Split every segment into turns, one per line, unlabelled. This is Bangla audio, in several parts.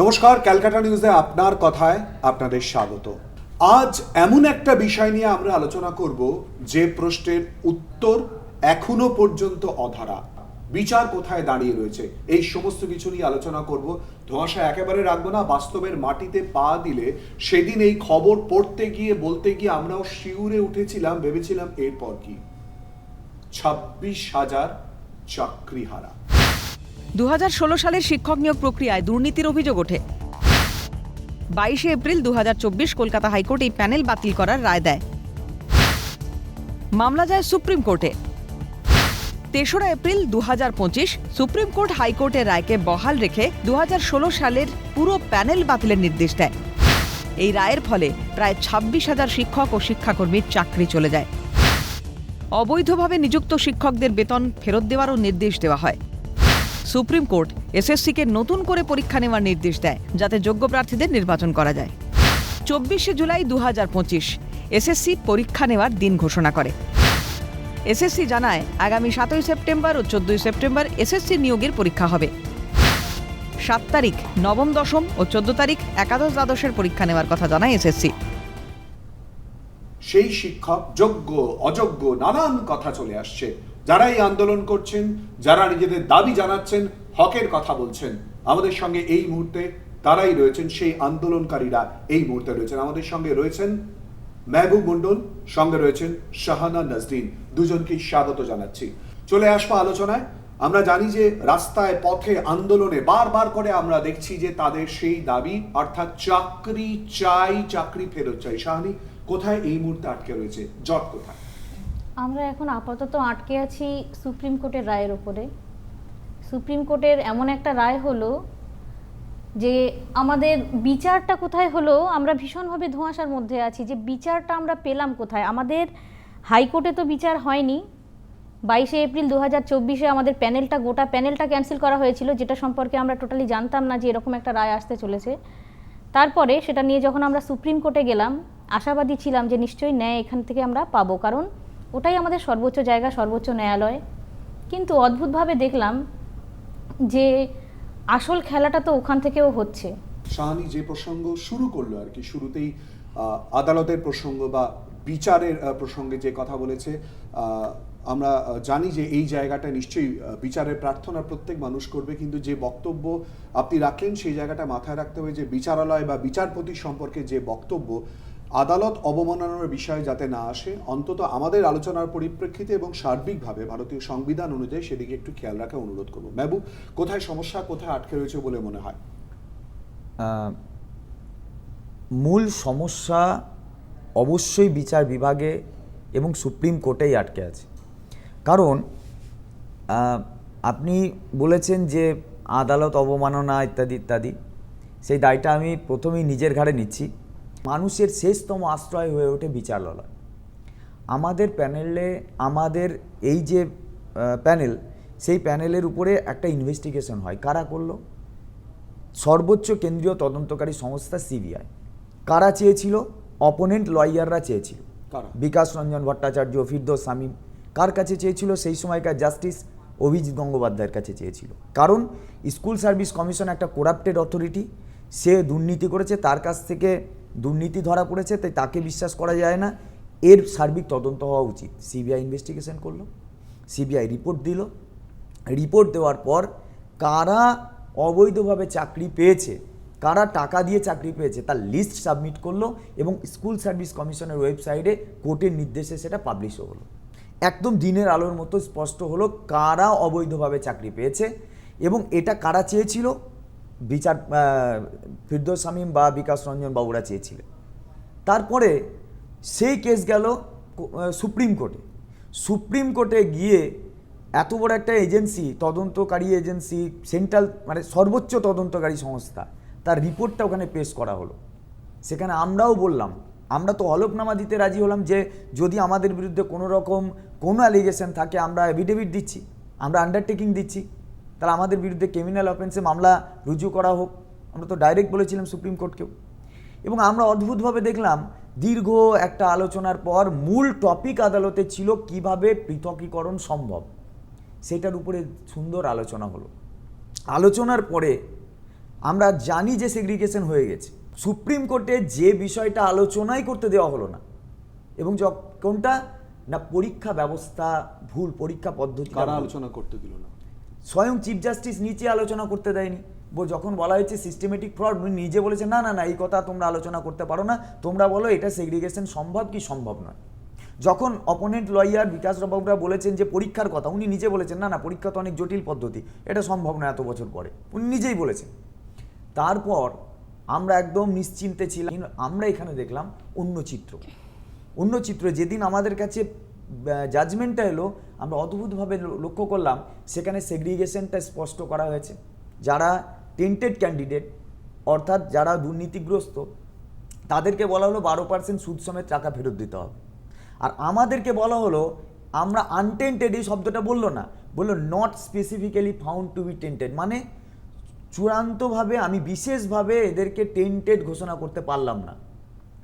নমস্কার, ক্যালকাটা নিউজে আপনার কথায় আপনাদের স্বাগত। আজ এমন একটা বিষয় নিয়ে আমরা আলোচনা করব যে প্রশ্নের উত্তর এখনও পর্যন্ত অধারা। বিচার কোথায় দাঁড়িয়ে রয়েছে, এই সমস্ত কিছু নিয়ে আলোচনা করব। ধোঁয়াশা একেবারে রাখব না, বাস্তবের মাটিতে পা দিলে সেদিন এই খবর পড়তে গিয়ে, বলতে গিয়ে আমরাও শিউরে উঠেছিলাম, ভেবেছিলাম এরপর কি? ছাব্বিশ হাজার চাকরিহারা।
দু হাজার ষোলো সালের শিক্ষক নিয়োগ প্রক্রিয়ায় দুর্নীতির অভিযোগ ওঠে। বাইশে এপ্রিল দু হাজার চব্বিশ কলকাতা হাইকোর্ট এই প্যানেল বাতিল করার রায় দেয়। মামলা যায় সুপ্রিম কোর্টে। তেসরা এপ্রিল দু হাজার পঁচিশ সুপ্রিম কোর্ট হাইকোর্টের রায়কে বহাল রেখে দু হাজার ষোলো সালের পুরো প্যানেল বাতিলের নির্দেশ দেয়। এই রায়ের ফলে প্রায় ছাব্বিশ হাজার শিক্ষক ও শিক্ষাকর্মীর চাকরি চলে যায়। অবৈধভাবে নিযুক্ত শিক্ষকদের বেতন ফেরত দেওয়ারও নির্দেশ দেওয়া হয়। সুপ্রিম কোর্ট এসএসসিকে নতুন করে পরীক্ষা নেওয়ার নির্দেশ দেয়, যাতে যোগ্য প্রার্থীদের নির্বাচন করা যায়। চব্বিশে জুলাই দু হাজার পঁচিশ, এসএসসি পরীক্ষা নেওয়ার দিন ঘোষণা করে। এসএসসি জানায়, আগামী সাতই সেপ্টেম্বর ও চোদ্দই সেপ্টেম্বর এসএসসি নিয়োগের পরীক্ষা হবে। সাত তারিখ, নবম, দশম ও চোদ্দ তারিখ একাদশ দ্বাদশের পরীক্ষা নেওয়ার কথা জানায় এসএসসি।
সেই শিক্ষক যোগ্য, অযোগ্য, নানান কথা চলে আসছে। যারা এই আন্দোলন করছেন, যারা নিজেদের দাবি জানাচ্ছেন, হকের কথা বলছেন, আমাদের সঙ্গে এই মুহূর্তে তারাই রয়েছেন, সেই আন্দোলনকারীরা এই মুহূর্তে রয়েছেন। আমাদের সঙ্গে রয়েছেন মেহবুব মন্ডল, সঙ্গে রয়েছেন শাহানা নাজরিন। দুজনকেই স্বাগত জানাচ্ছি। চলে আসব আলোচনায়। আমরা জানি যে রাস্তায় পথে আন্দোলনে বারবার করে আমরা দেখছি যে তাদের সেই দাবি, অর্থাৎ চাকরি চাই, চাকরি ফেরত চাই। শাহানি, কোথায় এই মুহূর্তে আটকে রয়েছে? জট কোথায়?
আমরা এখন আপাতত আটকে আছি সুপ্রিম কোর্টের রায়ের ওপরে। সুপ্রিম কোর্টের এমন একটা রায় হলো যে আমাদের বিচারটা কোথায় হলো, আমরা ভীষণভাবে ধোঁয়াশার মধ্যে আছি যে বিচারটা আমরা পেলাম কোথায়। আমাদের হাইকোর্টে তো বিচার হয়নি। বাইশে এপ্রিল দু হাজার চব্বিশে আমাদের প্যানেলটা, গোটা প্যানেলটা ক্যান্সেল করা হয়েছিল, যেটা সম্পর্কে আমরা টোটালি জানতাম না যে এরকম একটা রায় আসতে চলেছে। তারপরে সেটা নিয়ে যখন আমরা সুপ্রিম কোর্টে গেলাম, আশাবাদী ছিলাম যে নিশ্চয়ই ন্যায় এখান থেকে আমরা পাবো। কারণ ওটাই আমাদের সর্বোচ্চ জায়গা, সর্বোচ্চ ন্যায়ালয়। কিন্তু অদ্ভুতভাবে দেখলাম যে আসল খেলাটা তো ওখান থেকেও হচ্ছে।
শাহানি যে প্রসঙ্গ শুরু করল আর কি, শুরুতেই আদালতের প্রসঙ্গ বা বিচারের প্রসঙ্গে যে কথা বলেছে আমরা জানি যে এই জায়গাটা নিশ্চয়ই বিচারের প্রার্থনা প্রত্যেক মানুষ করবে, কিন্তু যে বক্তব্য আপনি রাখলেন সেই জায়গাটা মাথায় রাখতে হবে যে বিচারালয় বা বিচারপতি সম্পর্কে যে বক্তব্য আদালত অবমাননার বিষয় যাতে না আসে, অন্তত আমাদের আলোচনার পরিপ্রেক্ষিতে এবং সার্বিকভাবে ভারতীয় সংবিধান অনুযায়ী সেদিকে একটু খেয়াল রাখা অনুরোধ করব। মেহবুব, কোথায় সমস্যা, কোথায় আটকে রয়েছে বলে মনে হয়?
মূল সমস্যা অবশ্যই বিচার বিভাগে এবং সুপ্রিম কোর্টেই আটকে আছে। কারণ আপনি বলেছেন যে আদালত অবমাননা ইত্যাদি ইত্যাদি। সেই দায়টা আমি প্রথমেই নিজের ঘাড়ে নিচ্ছি। মানুষের শেষতম আশ্রয় হয়ে ওঠে বিচারালয়। আমাদের প্যানেলে আমাদের এই যে প্যানেল সেই প্যানেলের উপরে একটা ইনভেস্টিগেশন হয়। কারা করল? সর্বোচ্চ কেন্দ্রীয় তদন্তকারী সংস্থা সিবিআই। কারা চেয়েছিল? অপোনেন্ট লয়াররা চেয়েছিল? বিকাশ রঞ্জন ভট্টাচার্য ফিরদোস সামিম কার কাছে চেয়েছিল? সেই সময়কার জাস্টিস অভিজিৎ গঙ্গোপাধ্যায়ের কাছে চেয়েছিল। কারণ স্কুল সার্ভিস কমিশন একটা করাপ্টেড অথরিটি সে দুর্নীতি করেছে তার কাছ থেকে দুর্নীতি ধরা পড়েছে, তাই তাকে বিশ্বাস করা যায় না। এর সার্বিক তদন্ত হওয়া উচিত। সিবিআই ইনভেস্টিগেশন করল, সিবিআই রিপোর্ট দিল। রিপোর্ট দেওয়ার পর কারা অবৈধভাবে চাকরি পেয়েছে, কারা টাকা দিয়ে চাকরি পেয়েছে, তার লিস্ট সাবমিট করল এবং স্কুল সার্ভিস কমিশনের ওয়েবসাইটে কোর্টের নির্দেশে সেটা পাবলিশও হলো। একদম দিনের আলোর মতো স্পষ্ট হলো কারা অবৈধভাবে চাকরি পেয়েছে এবং এটা কারা চেয়েছিল? বিচার ফিরদৌস শামীম বা বিকাশ রঞ্জন বাবুরা চেয়েছিলেন। তারপরে সেই কেস গেল সুপ্রিম কোর্টে। সুপ্রিম কোর্টে গিয়ে এত বড় একটা এজেন্সি, তদন্তকারী এজেন্সি, সেন্ট্রাল মানে সর্বোচ্চ তদন্তকারী সংস্থা, তার রিপোর্টটা ওখানে পেশ করা হলো। সেখানে আমরাও বললাম, আমরা তো হলফনামা দিতে রাজি হলাম যে যদি আমাদের বিরুদ্ধে কোনো রকম কোনো অ্যালিগেশন থাকে, আমরা এভিডেভিট দিচ্ছি, আমরা আন্ডারটেকিং দিচ্ছি। তাহলে আমাদের বিরুদ্ধে ক্রিমিনাল অফেন্সে মামলা রুজু করা হোক। আমরা তো ডাইরেক্ট বলেছিলাম সুপ্রিম কোর্টকেও। এবং আমরা অদ্ভুতভাবে দেখলাম দীর্ঘ একটা আলোচনার পর মূল টপিক আদালতে ছিল কীভাবে পৃথকীকরণ সম্ভব। সেটার উপরে সুন্দর আলোচনা হলো। আলোচনার পরে আমরা জানি যে সেগ্রিগেশন হয়ে গেছে। সুপ্রিম কোর্টে যে বিষয়টা আলোচনাই করতে দেওয়া হলো না। এবং কোনটা? না পরীক্ষা ব্যবস্থা ভুল পরীক্ষা পদ্ধতি
আলোচনা করতে দিল না?
স্বয়ং চিফ জাস্টিস নিচে আলোচনা করতে দেয়নি। যখন বলা হয়েছে সিস্টেমেটিক ফ্রড নিজে বলেছে না না না, এই কথা তোমরা আলোচনা করতে পারো না। তোমরা বলো এটা সেগ্রিগেশন সম্ভব কি সম্ভব নয়? যখন অপোনেন্ট লয়ার বিকাশ বাবুরা বলেছেন যে পরীক্ষার কথা, উনি নিজে বলেছেন, না না, পরীক্ষা তো অনেক জটিল পদ্ধতি, এটা সম্ভব না এত বছর পরে। উনি নিজেই বলেছেন। তারপর আমরা একদম নিশ্চিন্তে ছিলাম, আমরা এখানে দেখলাম অন্য চিত্র। অন্য চিত্র, যেদিন আমাদের কাছে জাজমেন্টটা এলো, আমরা অদ্ভুতভাবে লক্ষ্য করলাম, সেখানে সেগ্রিগেশনটা স্পষ্ট করা হয়েছে। যারা টেন্টেড ক্যান্ডিডেট অর্থাৎ যারা দুর্নীতিগ্রস্ত, তাদেরকে বলা হলো বারো পার্সেন্ট সুদ সমেত টাকা ফেরত দিতে হবে। আর আমাদেরকে বলা হলো, আমরা আনটেন্টেড এই শব্দটা বলল না, বলল not specifically found to be tainted মানে চূড়ান্তভাবে আমি বিশেষভাবে এদেরকে টেন্টেড ঘোষণা করতে পারলাম না।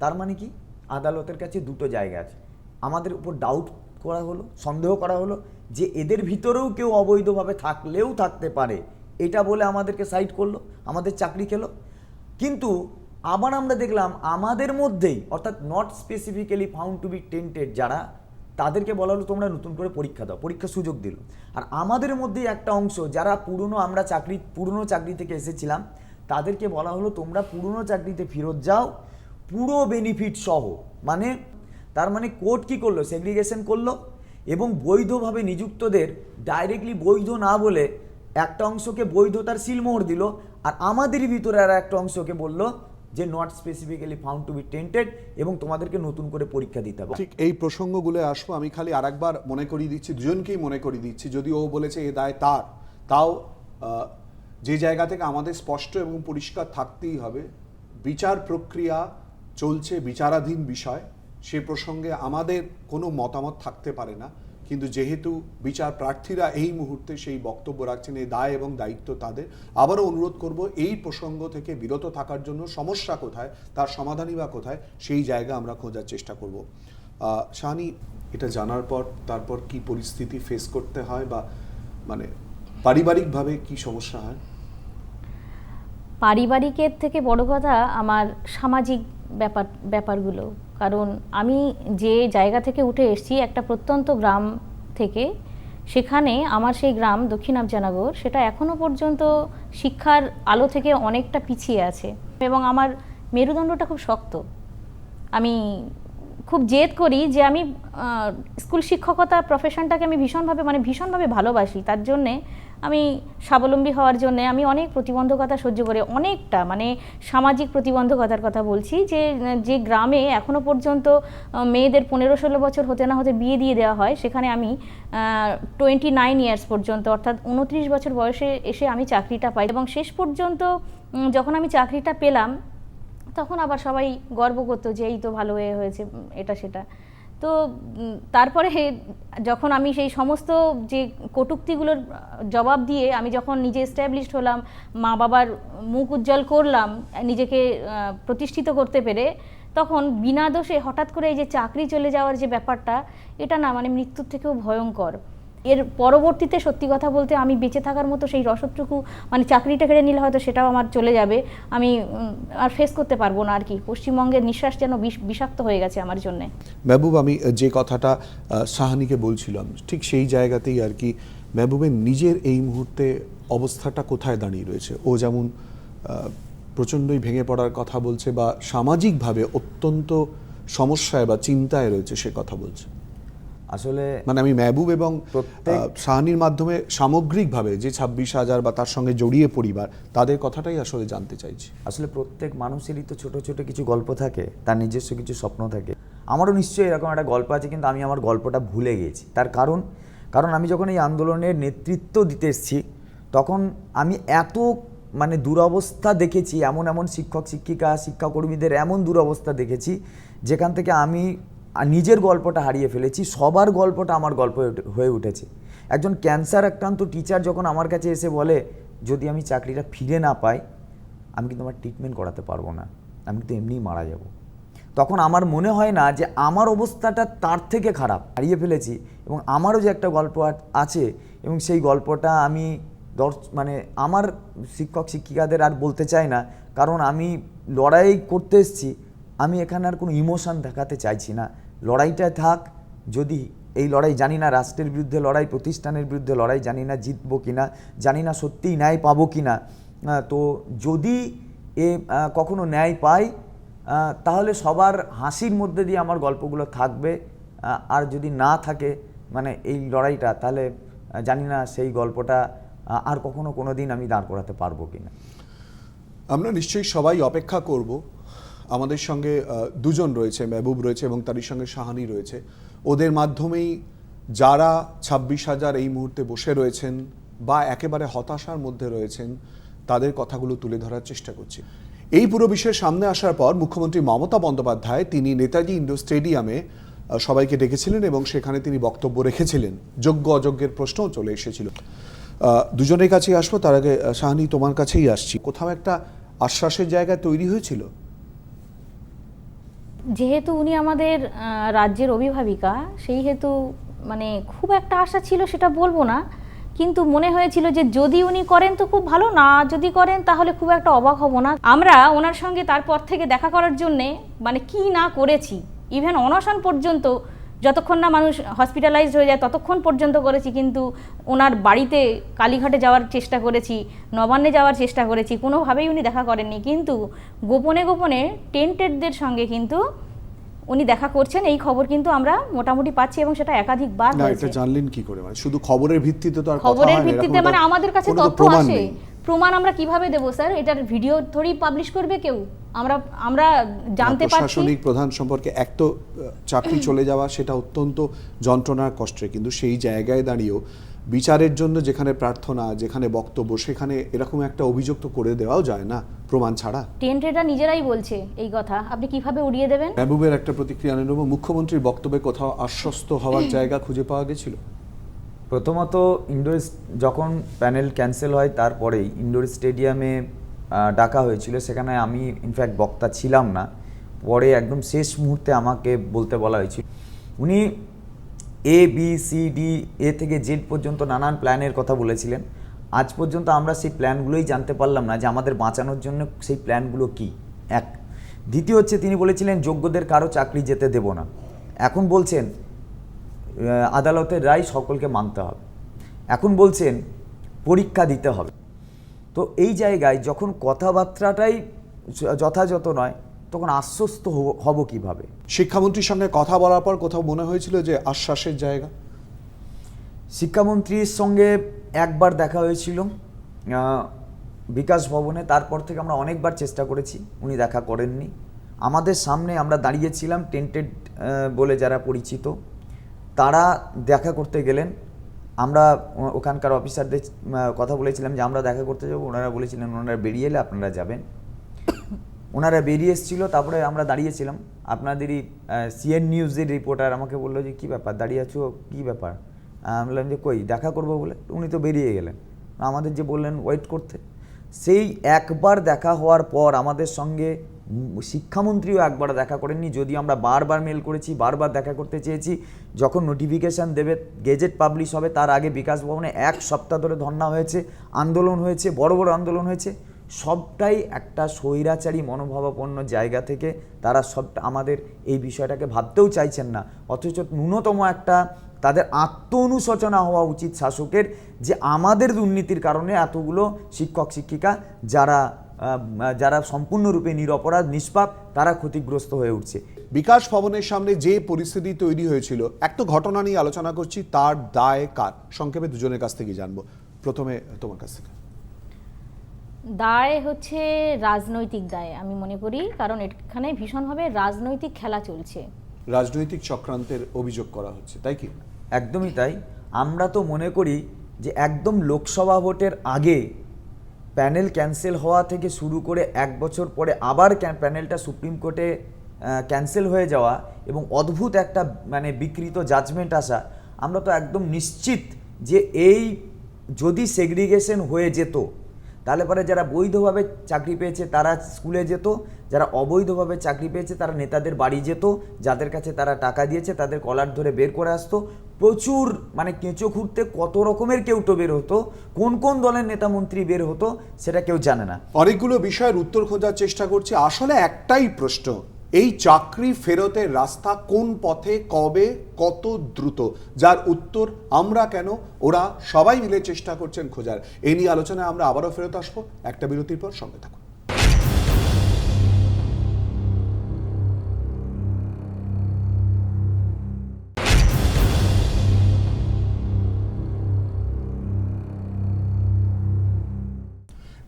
তার মানে কি? আদালতের কাছে দুটো জায়গা আছে। আমাদের উপর ডাউট করা হলো, সন্দেহ করা হলো যে এদের ভিতরেও কেউ অবৈধভাবে থাকলেও থাকতে পারে। এটা বলে আমাদেরকে সাইড করল, আমাদের চাকরি খেলো। কিন্তু আবার আমরা দেখলাম আমাদের মধ্যেই, অর্থাৎ not specifically found to be tainted যারা, তাদেরকে বলা হলো, তোমরা নতুন করে পরীক্ষা দাও। পরীক্ষার সুযোগ দিল। আর আমাদের মধ্যেই একটা অংশ, যারা পুরনো আমরা চাকরি, পুরনো চাকরি থেকে এসেছিলাম, তাদেরকে বলা হলো, তোমরা পুরনো চাকরিতে ফেরত যাও, পুরো বেনিফিট সহ। মানে তার মানে কোর্ট কি করল? সেগ্রিগেশন করল এবং বৈধভাবে নিযুক্তদের ডাইরেক্টলি বৈধ না বলে একটা অংশকে বৈধতার সিলমোহর দিল আর আমাদের ভিতরে আর একটা অংশকে বলল যে not specifically found to be tainted এবং তোমাদেরকে নতুন করে পরীক্ষা দিতে হবে।
ঠিক এই প্রসঙ্গগুলো আসব আমি খালি আরেকবার মনে করিয়ে দিচ্ছি, দুজনকেই মনে করিয়ে দিচ্ছি। যদি ও বলেছে এ দায় তার, তাও যে জায়গা থেকে আমাদের স্পষ্ট এবং পরিষ্কার থাকতেই হবে, বিচার প্রক্রিয়া চলছে বিচারাধীন বিষয়। সে প্রসঙ্গে আমাদের কোনো মতামত থাকতে পারে না। কিন্তু যেহেতু বিচার প্রার্থীরা এই মুহূর্তে সেই বক্তব্য রাখছেন এই দায় এবং দায়িত্ব তাদের, আবারও অনুরোধ করব এই প্রসঙ্গ থেকে বিরত থাকার জন্য সমস্যা কোথায়, তার সমাধানই বা কোথায়, সেই জায়গা আমরা খোঁজার চেষ্টা করব। শাহানি, এটা জানার পর তারপর কি পরিস্থিতি ফেস করতে হয় বা মানে পারিবারিকভাবে কি সমস্যা হয়?
পারিবারিকের থেকে বড় কথা আমার সামাজিক ব্যাপার, ব্যাপারগুলো। কারণ আমি যে জায়গা থেকে উঠে এসেছি একটা প্রত্যন্ত গ্রাম থেকে, সেখানে আমার সেই গ্রাম দক্ষিণ আফজানগর, সেটা এখনও পর্যন্ত শিক্ষার আলো থেকে অনেকটা পিছিয়ে আছে এবং আমার মেরুদণ্ডটা খুব শক্ত। আমি খুব জেদ করি যে আমি স্কুল শিক্ষকতা প্রফেশনটাকে আমি ভীষণভাবে মানে ভীষণভাবে ভালোবাসি। তার জন্যে আমি স্বাবলম্বী হওয়ার জন্যে আমি অনেক প্রতিবন্ধকতা সহ্য করে অনেকটা মানে সামাজিক প্রতিবন্ধকতার কথা বলছি যে যে গ্রামে এখনও পর্যন্ত মেয়েদের পনেরো ষোলো বছর হতে না হতে বিয়ে দিয়ে দেওয়া হয়, সেখানে আমি টোয়েন্টি নাইন ইয়ার্স পর্যন্ত, অর্থাৎ উনত্রিশ বছর বয়সে এসে আমি চাকরিটা পাই এবং শেষ পর্যন্ত যখন আমি চাকরিটা পেলাম, তখন আবার সবাই গর্ব করতো যে, এই তো ভালো হয়ে হয়েছে এটা সেটা। তো তারপরে যখন আমি সেই সমস্ত যে কটুক্তিগুলোর জবাব দিয়ে আমি যখন নিজে এস্টাবলিশড হলাম, মা বাবার মুখ উজ্জ্বল করলাম, নিজেকে প্রতিষ্ঠিত করতে পেরে, তখন বিনা দোষে হঠাৎ করে এই যে চাকরি চলে যাওয়ার যে ব্যাপারটা, এটা না মানে মৃত্যুর থেকেও ভয়ঙ্কর। এর পরবর্তীতে সত্যি কথা বলতে আমি বেঁচে থাকার মতো সেই রসদটুকু মানে চাকরিটা কেড়ে নিলে হয়তো সেটাও আমার চলে যাবে। আমি আর ফেস করতে পারব না আর কি পশ্চিমবঙ্গের নিঃশ্বাস যেন বিষ- বিষাক্ত হয়ে গেছে আমার জন্যে।
মেহবুব, আমি যে কথাটা সাহানিকে বলছিলাম, ঠিক সেই জায়গাতেই আর কি মেহবুবের নিজের এই মুহূর্তে অবস্থাটা কোথায় দাঁড়িয়ে রয়েছে? ও যেমন প্রচণ্ডই ভেঙে পড়ার কথা বলছে বা সামাজিকভাবে অত্যন্ত সমস্যায় বা চিন্তায় রয়েছে সে কথা বলছে।
আসলে
মানে আমি মেহবুব এবং সাহানির মাধ্যমে সামগ্রিকভাবে যে ছাব্বিশ হাজার বা তার সঙ্গে জড়িয়ে পরিবার তাদের কথাটাই আসলে জানতে চাইছি।
আসলে প্রত্যেক মানুষেরই তো ছোট ছোট কিছু গল্প থাকে তার নিজস্ব কিছু স্বপ্ন থাকে। আমারও নিশ্চয়ই এরকম একটা গল্প আছে কিন্তু আমি আমার গল্পটা ভুলে গেছি তার কারণ কারণ আমি যখন এই আন্দোলনের নেতৃত্ব দিতে এসেছি তখন আমি এত মানে দুরবস্থা দেখেছি এমন এমন শিক্ষক শিক্ষিকা শিক্ষাকর্মীদের এমন দুরবস্থা দেখেছি যেখান থেকে আমি নিজের গল্পটা হারিয়ে ফেলেছি, সবার গল্পটা আমার গল্প হয়ে উঠেছে। একজন ক্যান্সার আক্রান্ত টিচার যখন আমার কাছে এসে বলে, যদি আমি চাকরিটা ফিরে না পাই, আমি কিন্তু আমার ট্রিটমেন্ট করাতে পারব না, আমি কিন্তু এমনিই মারা যাব। তখন আমার মনে হয় না যে আমার অবস্থাটা তার থেকে খারাপ, হারিয়ে ফেলেছি এবং আমারও যে একটা গল্প আছে এবং সেই গল্পটা আমি দর্শ মানে আমার শিক্ষক শিক্ষিকাদের আর বলতে চাই না, কারণ আমি লড়াই করতে এসেছি আমি এখানে আর কোনো ইমোশন দেখাতে চাইছি না। লড়াইটা থাক, যদি এই লড়াই জানি না রাষ্ট্রের বিরুদ্ধে লড়াই, প্রতিষ্ঠানের বিরুদ্ধে লড়াই, জানি না জিতবো কি না, জানি না সত্যিই ন্যায় পাবো কি না তো যদি এ কখনো ন্যায় পাই তাহলে সবার হাসির মধ্যে দিয়ে আমার গল্পগুলো থাকবে আর যদি না থাকে মানে এই লড়াইটা, তাহলে জানি না সেই গল্পটা আর কখনো কোনো দিন আমি দাঁড় করাতে পারব কি না।
আমরা নিশ্চয়ই সবাই অপেক্ষা করব আমাদের সঙ্গে দুজন রয়েছে, মেহবুব রয়েছে এবং তারই সঙ্গে শাহানি রয়েছে। ওদের মাধ্যমেই যারা ছাব্বিশ হাজার এই মুহূর্তে বসে রয়েছেন বা একেবারে হতাশার মধ্যে রয়েছেন, তাদের কথাগুলো তুলে ধরার চেষ্টা করছি। এই পুরো বিষয়ের সামনে আসার পর মুখ্যমন্ত্রী মমতা বন্দ্যোপাধ্যায়, তিনি নেতাজি ইন্ডোর স্টেডিয়ামে সবাইকে ডেকেছিলেন এবং সেখানে তিনি বক্তব্য রেখেছিলেন। যোগ্য অযোগ্যের প্রশ্নও চলে এসেছিল। দুজনের কাছেই আসব, তার আগে শাহানি তোমার কাছেই আসছি। কোথাও একটা আশ্বাসের জায়গা তৈরি হয়েছিল?
যেহেতু উনি আমাদের রাজ্যের অভিভাবিকা, সেই হেতু মানে খুব একটা আশা ছিল সেটা বলব না। কিন্তু মনে হয়েছিল যে যদি উনি করেন তো খুব ভালো, না যদি করেন তাহলে খুব একটা অবাক হব না। আমরা ওনার সঙ্গে তারপর থেকে দেখা করার জন্যে মানে কি না করেছি ইভেন অনশন পর্যন্ত যতক্ষণ না মানুষ হসপিটালাইজড হয়ে যায় ততক্ষণ পর্যন্ত করেছি কিন্তু ওনার বাড়িতে কালীঘাটে যাওয়ার চেষ্টা করেছি নবান্নে যাওয়ার চেষ্টা করেছি কোনোভাবেই উনি দেখা করেননি। কিন্তু গোপনে গোপনে টেন্টেডদের সঙ্গে কিন্তু উনি দেখা করছেন। এই খবর কিন্তু আমরা মোটামুটি পাচ্ছি এবং সেটা একাধিকবার হয়েছে।
এটা জানলেন কি করে? মানে শুধু খবরের ভিত্তিতে তো আর
খবরের ভিত্তিতে মানে আমাদের কাছে তথ্য আসে। প্রমাণ আমরা কীভাবে দেবো স্যার? এটার ভিডিও থোড়ি পাবলিশ করবে কেউ? আমরা আমরা জানতে পারছি
প্রশাসনিক প্রধান সম্পর্কে এক তো চাকরি চলে যাওয়া সেটা অত্যন্ত যন্ত্রণার কষ্টের। কিন্তু সেই জায়গায় দাঁড়িয়েও বিচারের জন্য যেখানে প্রার্থনা যেখানে বক্তব্য সেখানে এরকম একটা অভিযোগ তো করে দেওয়াও যায় না প্রমাণ ছাড়া।
টেন্টেডরা নিজেরাই বলছে এই কথা। আপনি কীভাবে উড়িয়ে দেবেন?
মেহবুবের একটা প্রতিক্রিয়া নেব। মুখ্যমন্ত্রীর বক্তব্যে কোথাও আশ্বস্ত হওয়ার জায়গা খুঁজে পাওয়া গেছিল?
প্রথমত ইনডোর যখন প্যানেল ক্যান্সেল হয়, তারপরেই ইনডোর স্টেডিয়ামে ডাকা হয়েছিল। সেখানে আমি ইনফ্যাক্ট বক্তা ছিলাম না। পরে একদম শেষ মুহূর্তে আমাকে বলতে বলা হয়েছিল। উনি A B C D A থেকে জেড পর্যন্ত নানান প্ল্যানের কথা বলেছিলেন। আজ পর্যন্ত আমরা সেই প্ল্যানগুলোই জানতে পারলাম না যে আমাদের বাঁচানোর জন্য সেই প্ল্যানগুলো কি। এক। দ্বিতীয় হচ্ছে তিনি বলেছিলেন, যোগ্যদের কারও চাকরি যেতে দেব না। এখন বলছেন আদালতের রায় সকলকে মানতে হবে। এখন বলছেন পরীক্ষা দিতে হবে। তো এই জায়গায় যখন কথাবার্তাটাই যথাযথ নয় তখন আশ্বস্ত হব- কীভাবে?
শিক্ষামন্ত্রীর সঙ্গে কথা বলার পর কোথাও মনে হয়েছিল যে আশ্বাসের জায়গা?
শিক্ষামন্ত্রীর সঙ্গে একবার দেখা হয়েছিল বিকাশ ভবনে। তারপর থেকে আমরা অনেকবার চেষ্টা করেছি উনি দেখা করেননি। আমাদের সামনে আমরা দাঁড়িয়েছিলাম টেন্টেড বলে যারা পরিচিত। তারা দেখা করতে গেলেন। আমরা ওখানকার অফিসারদের কথা বলেছিলাম যে আমরা দেখা করতে যাব। ওনারা বলেছিলেন, ওনারা বেরিয়ে এলে আপনারা যাবেন। ওনারা বেরিয়ে এসেছিল, তারপরে আমরা দাঁড়িয়েছিলাম। আপনাদেরই সিএন নিউজের রিপোর্টার আমাকে বলল যে, কী ব্যাপার? দাঁড়িয়ে আছো? কী ব্যাপার? বললাম যে, কই, দেখা করব বলে? উনি তো বেরিয়ে গেলেন। আমাদের যে বললেন, ওয়েট করতে। সেই একবার দেখা হওয়ার পর আমাদের সঙ্গে শিক্ষামন্ত্রীও একবার দেখা করেননি। যদি আমরা বারবার মেল করেছি, বারবার দেখা করতে চেয়েছি, যখন নোটিফিকেশান দেবে গেজেট পাবলিশ হবে, তার আগে বিকাশ ভবনে এক সপ্তাহ ধরে ধর্না হয়েছে, আন্দোলন হয়েছে, বড় বড় আন্দোলন হয়েছে, সবটাই একটা স্বৈরাচারী মনোভাবাপন্ন জায়গা থেকে তারা সব আমাদের এই বিষয়টাকে ভাবতেও চাইছেন না। অথচ ন্যূনতম একটা তাদের আত্ম অনুশোচনা হওয়া উচিত শাসকের যে আমাদের দুর্নীতির কারণে এতগুলো শিক্ষক শিক্ষিকা যারা যারা সম্পূর্ণরূপে নিরপরাধ নিষ্পাপ তারা ক্ষতিগ্রস্ত হয়ে উঠছে।
বিকাশ ভবনের সামনে যে পরিস্থিতি তৈরি হয়েছিল এক তো ঘটনা নিয়ে আলোচনা করছি তার দায় কার? সংক্ষেপে দুজনের কাছ থেকে জানব। প্রথমে তোমার কাছ থেকে।
দায় হচ্ছে রাজনৈতিক দায় আমি মনে করি কারণ এখানে ভীষণভাবে রাজনৈতিক খেলা চলছে।
রাজনৈতিক চক্রান্তের অভিযোগ করা হচ্ছে তাই কি?
একদমই তাই। আমরা তো মনে করি যে একদম লোকসভা ভোটের আগে প্যানেল ক্যান্সেল হওয়া থেকে শুরু করে এক বছর পরে আবার প্যানেলটা সুপ্রিম কোর্টে ক্যান্সেল হয়ে যাওয়া এবং অদ্ভুত একটা মানে বিকৃত জাজমেন্ট আসা, আমরা তো একদম নিশ্চিত যে এই যদি সেগ্রিগেশন হয়ে যেত তাহলে পরে যারা বৈধভাবে চাকরি পেয়েছে তারা স্কুলে যেত, যারা অবৈধভাবে চাকরি পেয়েছে তারা নেতাদের বাড়ি যেত, যাদের কাছে তারা টাকা দিয়েছে তাদের কলার ধরে বের করে আসতো। প্রচুর মানে কেঁচো খুঁড়তে কত রকমের কেউটো বের হতো, কোন কোন দলের নেতা মন্ত্রী বের হতো সেটা কেউ জানে না।
অনেকগুলো বিষয়ের উত্তর খোঁজার চেষ্টা করছে, আসলে একটাই প্রশ্ন এই চাকরি ফেরতের রাস্তা কোন পথে, কবে, কত দ্রুত? যার উত্তর আমরা কেন? ওরা সবাই মিলে চেষ্টা করছেন খোঁজার। এই নিয়ে আলোচনায় আমরা আবারও ফেরত আসব। একটা বিরতির পর সঙ্গে থাকুন।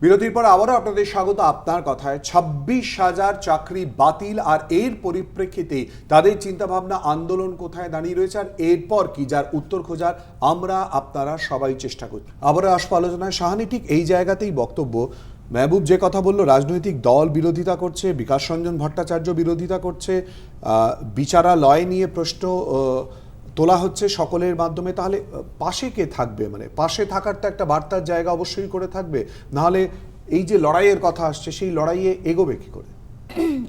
বিরতির পর আবারও আপনাদের স্বাগত। আপনার কথায় ছাব্বিশ হাজার চাকরি বাতিল আর এর পরিপ্রেক্ষিতে তাদের চিন্তাভাবনা আন্দোলন কোথায় দাঁড়িয়ে রয়েছে আর এরপর কি যার উত্তর খোঁজার আমরা আপনারা সবাই চেষ্টা করি। আবারও আসব আলোচনায়। সাহানি ঠিক এই জায়গাতেই বক্তব্য। মেহবুব যে কথা বলল, রাজনৈতিক দল বিরোধিতা করছে, বিকাশ রঞ্জন ভট্টাচার্য বিরোধিতা করছে বিচারালয় নিয়ে প্রশ্ন তোলা হচ্ছে সকলের মাধ্যমে তাহলে পাশে কে থাকবে? মানে পাশে থাকার তো একটা বার্তার জায়গা অবশ্যই করে থাকবে। নাহলে এই যে লড়াইয়ের কথা আসছে সেই লড়াইয়ে এগোবে কি করে?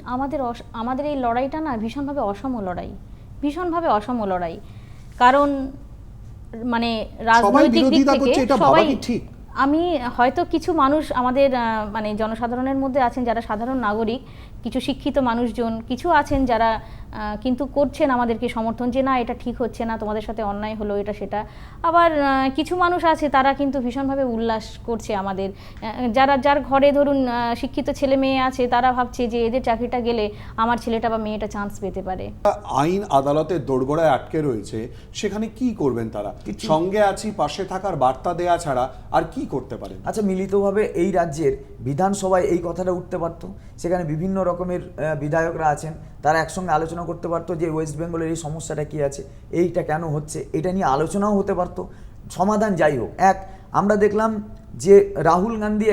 আমাদের আমাদের এই লড়াইটা না ভীষণভাবে অসম লড়াই। ভীষণভাবে অসম লড়াই। কারণ মানে রাজনৈতিক দিক থেকে সবাই
ঠিক?
আমি হয়তো কিছু মানুষ আমাদের মানে জনসাধারণের মধ্যে আছেন যারা সাধারণ নাগরিক কিছু শিক্ষিত মানুষজন কিছু আছেন যারা কিন্তু করছেন আমাদেরকে সমর্থন যে না এটা ঠিক হচ্ছে না তোমাদের সাথে অন্যায় হলো এটা সেটা। আবার কিছু মানুষ আছে তারা কিন্তু ভীষণভাবে উল্লাস করছে আমাদের। যারা যার ঘরে ধরুন শিক্ষিত ছেলে মেয়ে আছে তারা ভাবছে যে এদের চাকরিটা গেলে আমার ছেলেটা বা মেয়েটা চান্স পেতে পারে।
আইন আদালতের দোরগোড়ায় আটকে রয়েছে সেখানে কি করবেন তারা? সঙ্গে আছি পাশে থাকার বার্তা দেয়া ছাড়া আর কি করতে পারেন?
আচ্ছা মিলিতভাবে এই রাজ্যের বিধানসভায় এই কথাটা উঠতে পারতো? সেখানে বিভিন্ন রকমের বিধায়করা আছেন তারা একসঙ্গে আলোচনা করতে পারতো যে ওয়েস্ট বেঙ্গলের এই সমস্যাটা কী আছে, এইটা কেন হচ্ছে, এটা নিয়ে আলোচনাও হতে পারতো। সমাধান যাই হোক, এক, আমরা দেখলাম যে রাহুল গান্ধী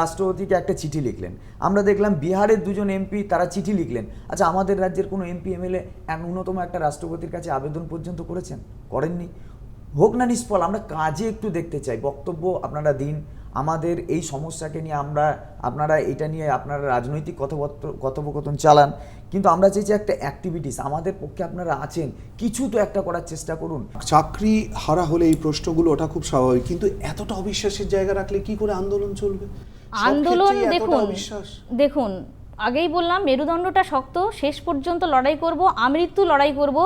রাষ্ট্রপতিকে একটা চিঠি লিখলেন। আমরা দেখলাম বিহারের দুজন এমপি তারা চিঠি লিখলেন। আচ্ছা আমাদের রাজ্যের কোনো এমপি এমএলএ ন্যূনতম একটা রাষ্ট্রপতির কাছে আবেদন পর্যন্ত করেছেন? করেননি। হোক না নিষ্ফল, আমরা কাজে একটু দেখতে চাই। বক্তব্য আপনারা দিন, আমাদের এই সমস্যাকে নিয়ে আমরা, আপনারা এটা নিয়ে আপনারা রাজনৈতিক কথোপকথন চালান। কিন্তু আমরা চাইছি একটা অ্যাক্টিভিটিস আমাদের পক্ষে আপনারা আছেন কিছু তো একটা করার চেষ্টা করুন।
চাকরি হারা হলে এই প্রশ্নগুলো ওটা খুব স্বাভাবিক কিন্তু এতটা অবিশ্বাসের জায়গা রাখলে কি করে আন্দোলন চলবে?
আন্দোলন দেখুন দেখুন আগেই বললাম মেরুদণ্ডটা শক্ত শেষ পর্যন্ত লড়াই করব আমৃত্যু লড়াই করব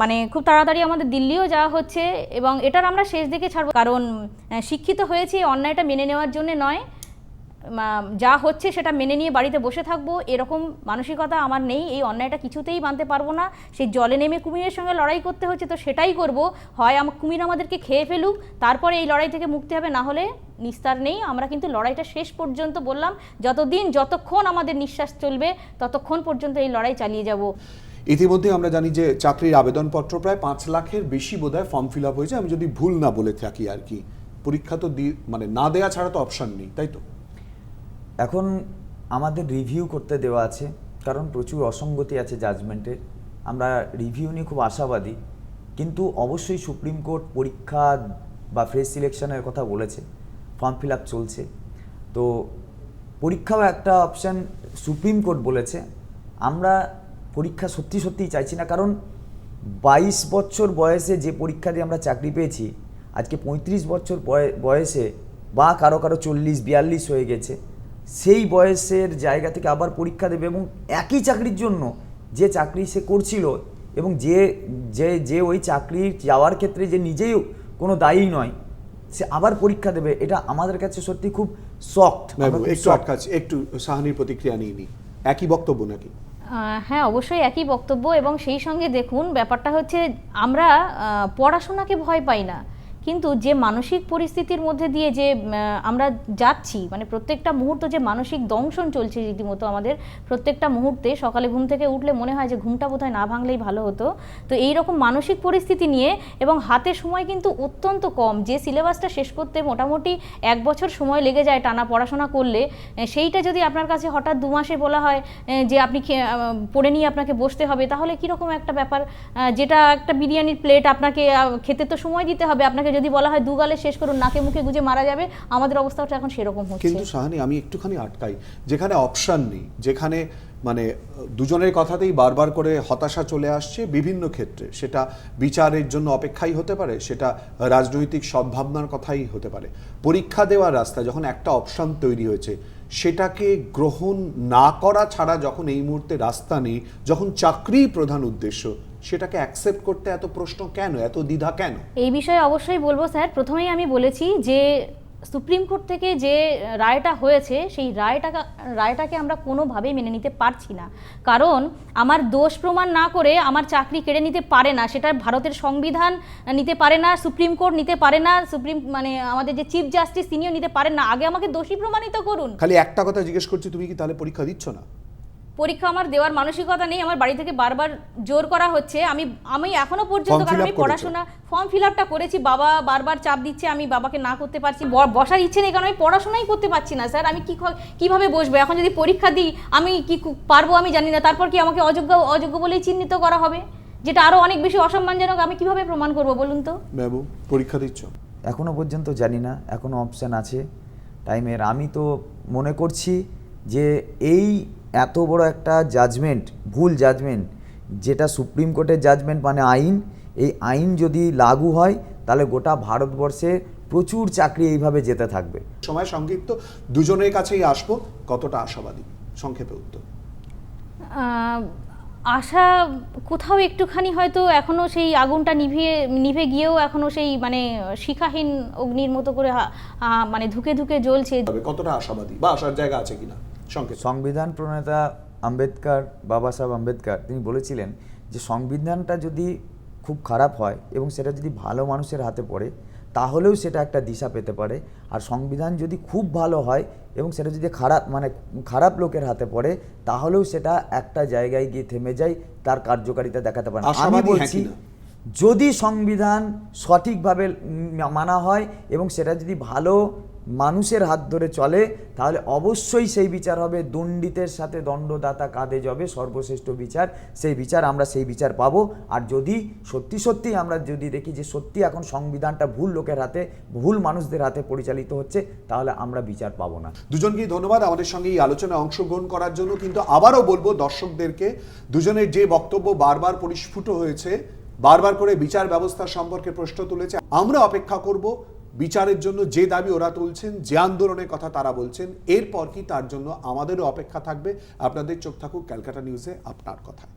মানে খুব তাড়াতাড়ি আমাদের দিল্লিও যাওয়া হচ্ছে এবং এটার আমরা শেষ দিকে ছাড়ব। কারণ শিক্ষিত হয়েছি এই অন্যায়টা মেনে নেওয়ার জন্য নয়। যা হচ্ছে সেটা মেনে নিয়ে বাড়িতে বসে থাকব, এরকম মানসিকতা আমার নেই, এই অন্যায়টা কিছুতেই মানতে পারব না, সেই জলে নেমে কুমিরের সঙ্গে লড়াই করতে হচ্ছে তো সেটাই করব, হয় আমার কুমির আমাদেরকে খেয়ে ফেলুক, তারপরে এই লড়াই থেকে মুক্তি হবে, না হলে নিস্তার নেই, আমরা কিন্তু লড়াইটা শেষ পর্যন্ত বললাম, যতদিন, যতক্ষণ আমাদের নিঃশ্বাস চলবে, ততক্ষণ পর্যন্ত এই লড়াই চালিয়ে যাব।
ইতিমধ্যে আমরা জানি যে চাকরির আবেদনপত্র প্রায় পাঁচ লাখের বেশি বোধহয় ফর্ম ফিল আপ হয়েছে, আমি যদি ভুল না বলে থাকি আর কি, পরীক্ষা তো মানে না দেয়া ছাড়া তো অপশন নেই, তাই তো?
এখন আমাদের রিভিউ করতে দেওয়া আছে, কারণ প্রচুর অসঙ্গতি আছে জাজমেন্টের আমরা রিভিউ নিয়ে খুব আশাবাদী, কিন্তু অবশ্যই সুপ্রিম কোর্ট পরীক্ষা বা ফ্রেশ সিলেকশনের কথা বলেছে ফর্ম ফিল আপ চলছে। তো পরীক্ষাও একটা অপশান সুপ্রিম কোর্ট বলেছে। আমরা পরীক্ষা সত্যি সত্যিই চাইছি না, কারণ বাইশ বছর বয়সে যে পরীক্ষা দিয়ে আমরা চাকরি পেয়েছি, আজকে পঁয়ত্রিশ বছর বয়- বয়সে বা কারও কারও চল্লিশ, বিয়াল্লিশ হয়ে গেছে। সেই বয়সের জায়গা থেকে আবার পরীক্ষা দেবে এবং একই চাকরির জন্য যে চাকরি সে করছিল এবং যে যে যে ওই চাকরি যাওয়ার ক্ষেত্রে যে নিজেই কোনো দায়ী নয় সে আবার পরীক্ষা দেবে এটা আমাদের কাছে সত্যি খুব শক্ত
মেহবুব, একটু আটকাচ্ছি একটু সাহানির প্রতিক্রিয়া নিয়ে নি একই বক্তব্য নাকি?
হ্যাঁ অবশ্যই একই বক্তব্য এবং সেই সঙ্গে দেখুন ব্যাপারটা হচ্ছে আমরা পড়াশোনাকে ভয় পাই না। কিন্তু যে মানসিক পরিস্থিতির মধ্যে দিয়ে যে আমরা যাচ্ছি মানে প্রত্যেকটা মুহূর্ত যে মানসিক দংশন চলছে রীতিমতো আমাদের, প্রত্যেকটা মুহূর্তে সকালে ঘুম থেকে উঠলে মনে হয় যে ঘুমটা বোধহয় না ভাঙলেই ভালো হতো। তো এই রকম মানসিক পরিস্থিতি নিয়ে এবং হাতে সময় কিন্তু অত্যন্ত কম, যে সিলেবাসটা শেষ করতে মোটামুটি এক বছর সময় লেগে যায় টানা পড়াশোনা করলে সেইটা যদি আপনার কাছে হঠাৎ দু মাসে বলা হয় যে আপনি পড়ে নিয়ে আপনাকে বসতে হবে, তাহলে কীরকম একটা ব্যাপার? যেটা একটা বিরিয়ানির প্লেট আপনাকে খেতে তো সময় দিতে হবে, আপনাকে যদি বলা হয় দুগালে শেষ করুন, নাকে মুখে গুজে মারা যাবে, আমাদের অবস্থাটা এখন সেরকম হচ্ছে।
কিন্তু সাহানি আমি একটুখানি আটকাই। যেখানে অপশন নেই, যেখানে মানে দুজনের কথাতেই বারবার করে হতাশা চলে আসছে বিভিন্ন ক্ষেত্রে, সেটা বিচারের জন্য অপেক্ষাই হতে পারে, সেটা রাজনৈতিক সদ্ভাবনার কথাই হতে পারে। পরীক্ষা দেওয়ার রাস্তা, যখন একটা অপশন তৈরি হয়েছে, সেটাকে গ্রহণ না করা ছাড়া যখন এই মুহূর্তে রাস্তা নেই, যখন চাকরিই প্রধান উদ্দেশ্য সেটাকে অ্যাকসেপ্ট করতে এত প্রশ্ন কেন? এত দ্বিধা কেন?
এই বিষয়ে অবশ্যই বলব স্যার। প্রথমেই আমি বলেছি যে সুপ্রিম কোর্ট থেকে যে রায়টা হয়েছে সেই রায়টাকে রায়টাকে আমরা কোনোভাবেই মেনে নিতে পারছি না। কারণ আমার দোষ প্রমাণ না করে আমার চাকরি কেড়ে নিতে পারে না। সেটা ভারতের সংবিধান নিতে পারে না সুপ্রিম কোর্ট নিতে পারে না সুপ্রিম মানে আমাদের যে চিফ জাস্টিস তিনিও নিতে পারেন না। আগে আমাকে দোষী প্রমাণিত করুন।
খালি একটা কথা জিজ্ঞেস করছি তুমি কি তাহলে পরীক্ষা দিচ্ছ না?
পরীক্ষা আমার দেওয়ার মানসিকতা নেই আমার বাড়ি থেকে বারবার জোর করা হচ্ছে আমি আমি এখনও পর্যন্ত কারণ আমি পড়াশোনা ফর্ম ফিল আপটা করেছি বাবা বারবার চাপ দিচ্ছে আমি বাবাকে না করতে পারছি ব- বসার ইচ্ছে নেই কারণ আমি পড়াশোনাই করতে পারছি না স্যার আমি কি কীভাবে বসবো? এখন যদি পরীক্ষা দিই আমি কি পারব আমি জানি না তারপর কি আমাকে অযোগ্য অযোগ্য বলেই চিহ্নিত করা হবে? যেটা আরও অনেক বেশি অসম্মানজনক আমি কীভাবে প্রমাণ করব বলুন তো?
বাবু পরীক্ষা দিচ্ছ?
এখনও পর্যন্ত জানি না এখনও অপশান আছে। টাইমের আমি তো মনে করছি যে এই এত বড় একটা জাজমেন্ট ভুল জাজমেন্ট যেটা সুপ্রিম কোর্টের জাজমেন্ট মানে আইন এই আইন যদি লাগু হয় তাহলে গোটা ভারতবর্ষে প্রচুর চাকরি এইভাবে যেতে থাকবে।
সময় সংক্ষিপ্ত দুজনের কাছেই আসব কতটা আশাবাদী? সংক্ষেপে উত্তর।
আহ, আশা কোথাও একটুখানি হয়তো এখনও সেই আগুনটা নিভিয়ে নিভে গিয়েও এখনও সেই মানে শিখাহীন অগ্নির মতো করে মানে ধুকে ধুকে জ্বলছে।
তবে কতটা আশাবাদী? বা আসার জায়গা আছে কিনা?
সংবিধান প্রণেতা আম্বেদকর বাবা সাহেব আম্বেদকর তিনি বলেছিলেন যে সংবিধানটা যদি খুব খারাপ হয় এবং সেটা যদি ভালো মানুষের হাতে পড়ে তাহলেও সেটা একটা দিশা পেতে পারে। আর সংবিধান যদি খুব ভালো হয় এবং সেটা যদি খারাপ মানে খারাপ লোকের হাতে পড়ে তাহলেও সেটা একটা জায়গায় গিয়ে থেমে যায় তার কার্যকারিতা দেখাতে পারে। আমি
হ্যাঁ
বলছি যদি সংবিধান সঠিকভাবে মানা হয় এবং সেটা যদি ভালো মানুষের হাত ধরে চলে, তাহলে অবশ্যই সেই বিচার হবে। দণ্ডিতের সাথে দণ্ডদাতা কাঁধে যাবে, সর্বশ্রেষ্ঠ বিচার। সেই বিচার আমরা সেই বিচার পাবো। আর যদি সত্যি সত্যি আমরা যদি দেখি যে সত্যি এখন সংবিধানটা ভুল লোকের হাতে, ভুল মানুষদের হাতে পরিচালিত হচ্ছে, তাহলে আমরা বিচার পাবো না।
দুজনকেই ধন্যবাদ আমাদের সঙ্গে এই আলোচনায় অংশগ্রহণ করার জন্য। কিন্তু আবারও বলব, দর্শকদেরকে দুজনের যে বক্তব্য বারবার পরিস্ফুট হয়েছে, বারবার করে বিচার ব্যবস্থা সম্পর্কে প্রশ্ন তুলেছে, আমরা অপেক্ষা করব বিচারের জন্য যে দাবি ওরা তুলছেন, যে আন্দোলনের কথা তারা বলছেন, এরপর কি তার জন্য আমাদেরও অপেক্ষা থাকবে? আপনাদের চোখ থাকুক ক্যালকাটা নিউজে আপনার কথায়।